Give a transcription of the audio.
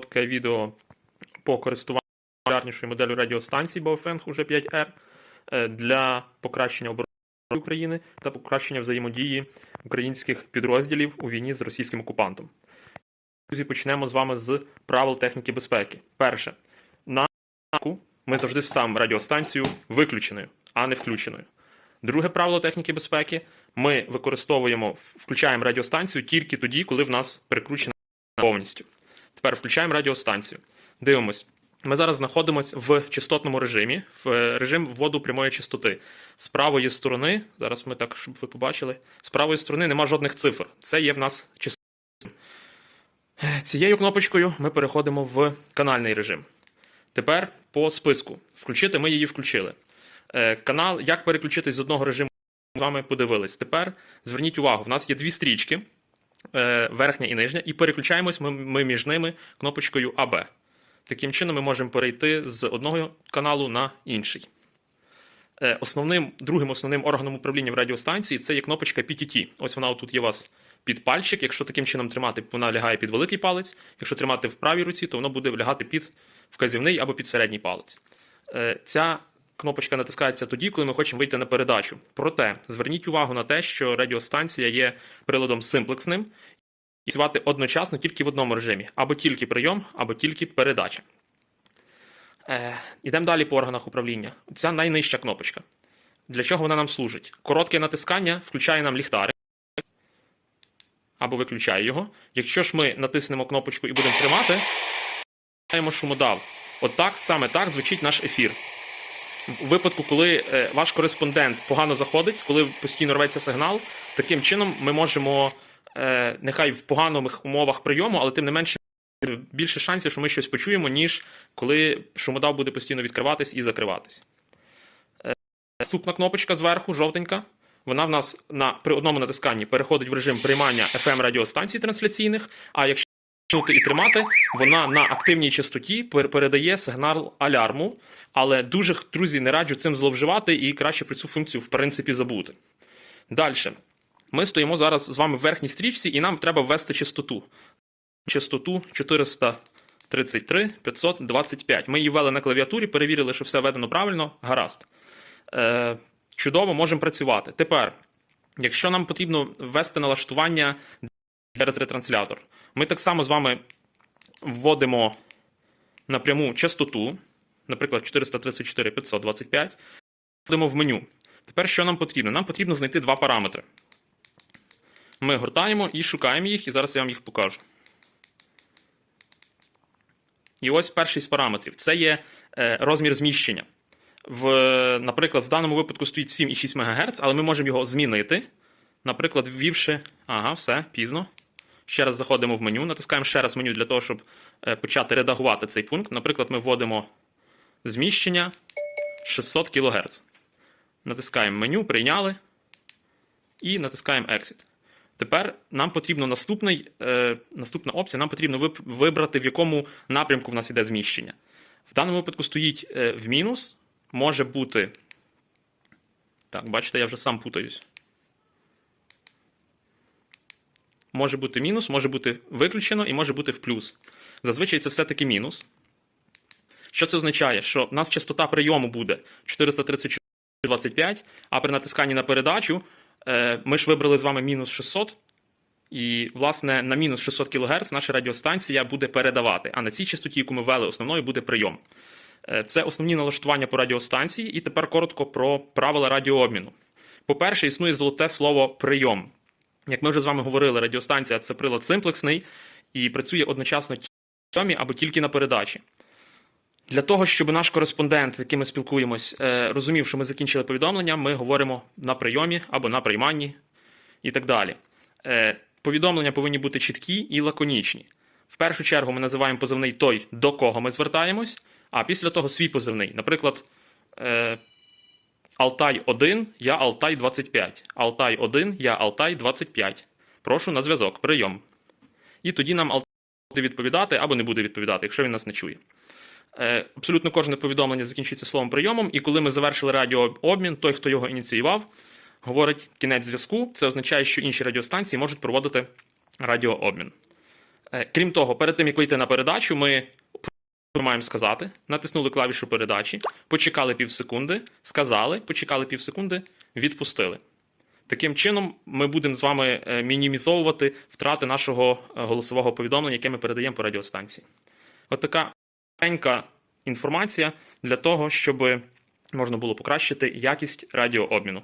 коротке відео по користуванню популярнішою моделлю радіостанцій Baofeng уже 5R е, для покращення оборони України та покращення взаємодії українських підрозділів у війні з російським окупантом. Друзі, почнемо з вами з правил техніки безпеки. Перше, на ми завжди ставимо радіостанцію виключеною, а не включеною. Друге правило техніки безпеки: ми використовуємо, включаємо радіостанцію тільки тоді, коли в нас перекручена повністю. Тепер включаємо радіостанцію. Дивимось. Ми зараз знаходимося в частотному режимі, в е, режим вводу прямої частоти. З правої сторони, зараз ми так, щоб ви побачили, з правої сторони нема жодних цифр. Це є в нас частота. Цією кнопочкою ми переходимо в канальний режим. Тепер по списку. Включити ми її включили. Е, Канал, як переключитись з одного режиму, ми з вами подивились. Тепер зверніть увагу, в нас є дві стрічки, е, верхня і нижня, і переключаємось ми, ми між ними кнопочкою АБ. Таким чином ми можемо перейти з одного каналу на інший. Е, Основним, другим основним органом управління в радіостанції це є кнопочка PTT. Ось вона тут є у вас під пальчик. Якщо таким чином тримати, вона лягає під великий палець. Якщо тримати в правій руці, то воно буде лягати під вказівний або під середній палець. Е, Ця кнопочка натискається тоді, коли ми хочемо вийти на передачу. Проте зверніть увагу на те, що радіостанція є приладом симплексним і працювати одночасно тільки в одному режимі: або тільки прийом, або тільки передача. Е, Йдемо далі по органах управління. Ця найнижча кнопочка. Для чого вона нам служить? Коротке натискання включає нам ліхтарик або виключає його. Якщо ж ми натиснемо кнопочку і будемо тримати, маємо шумодав. Отак, саме так звучить наш ефір. В випадку, коли е, ваш кореспондент погано заходить, коли постійно рветься сигнал, таким чином ми можемо, е, нехай в поганих умовах прийому, але тим не менше більше шансів, що ми щось почуємо, ніж коли шумодав буде постійно відкриватись і закриватись. Е, Наступна кнопочка зверху, жовтенька. Вона в нас на, при одному натисканні переходить в режим приймання FM радіостанцій трансляційних, а якщо тиснути і тримати, вона на активній частоті передає сигнал алярму. Але дуже, друзі, не раджу цим зловживати і краще про цю функцію, в принципі, забути. Далі. Ми стоїмо зараз з вами в верхній стрічці, і нам треба ввести частоту. Частоту 433 525. Ми її ввели на клавіатурі, перевірили, що все введено правильно. Гаразд. Е, чудово, можемо працювати. Тепер, якщо нам потрібно ввести налаштування через ретранслятор, ми так само з вами вводимо напряму частоту, наприклад, 434 525, вводимо в меню. Тепер що нам потрібно? Нам потрібно знайти два параметри. Ми гортаємо і шукаємо їх, і зараз я вам їх покажу. І ось перший з параметрів це є е, розмір зміщення. В, наприклад, в даному випадку стоїть 7,6 МГц, але ми можемо його змінити. Наприклад, ввівши. Ага, все, пізно. Ще раз заходимо в меню, натискаємо ще раз меню для того, щоб е, почати редагувати цей пункт. Наприклад, ми вводимо зміщення 600 кГц. Натискаємо меню, прийняли і натискаємо Exit. Тепер нам потрібно наступний, е, наступна опція, нам потрібно вибрати, в якому напрямку в нас іде зміщення. В даному випадку стоїть е, в мінус, може бути. Так, бачите, я вже сам путаюсь. Може бути мінус, може бути виключено і може бути в плюс. Зазвичай це все-таки мінус. Що це означає? Що в нас частота прийому буде 434,25, а при натисканні на передачу е, ми ж вибрали з вами мінус 600. І, власне, на мінус 600 кГц наша радіостанція буде передавати, а на цій частоті, яку ми ввели основною, буде прийом. Е, Це основні налаштування по радіостанції, і тепер коротко про правила радіообміну. По-перше, існує золоте слово прийом. Як ми вже з вами говорили, радіостанція це прилад симплексний і працює одночасно тільки або тільки на передачі. Для того, щоб наш кореспондент, з яким ми спілкуємось, е, розумів, що ми закінчили повідомлення, ми говоримо на прийомі або на прийманні і так далі. Е, Повідомлення повинні бути чіткі і лаконічні. В першу чергу ми називаємо позивний той, до кого ми звертаємось, а після того свій позивний. Наприклад, е, Алтай 1, я Алтай 25. Алтай 1, я Алтай 25. Прошу на зв'язок, прийом. І тоді нам Алтай буде відповідати або не буде відповідати, якщо він нас не чує. Е, Абсолютно кожне повідомлення закінчується словом прийомом, і коли ми завершили радіообмін, той, хто його ініціював, говорить кінець зв'язку. Це означає, що інші радіостанції можуть проводити радіообмін. Е, Крім того, перед тим як вийти на передачу, ми що маємо сказати, натиснули клавішу передачі, почекали півсекунди, сказали, почекали півсекунди, відпустили. Таким чином, ми будемо з вами е, мінімізовувати втрати нашого е, голосового повідомлення, яке ми передаємо по радіостанції. От така маленька інформація для того, щоб можна було покращити якість радіообміну.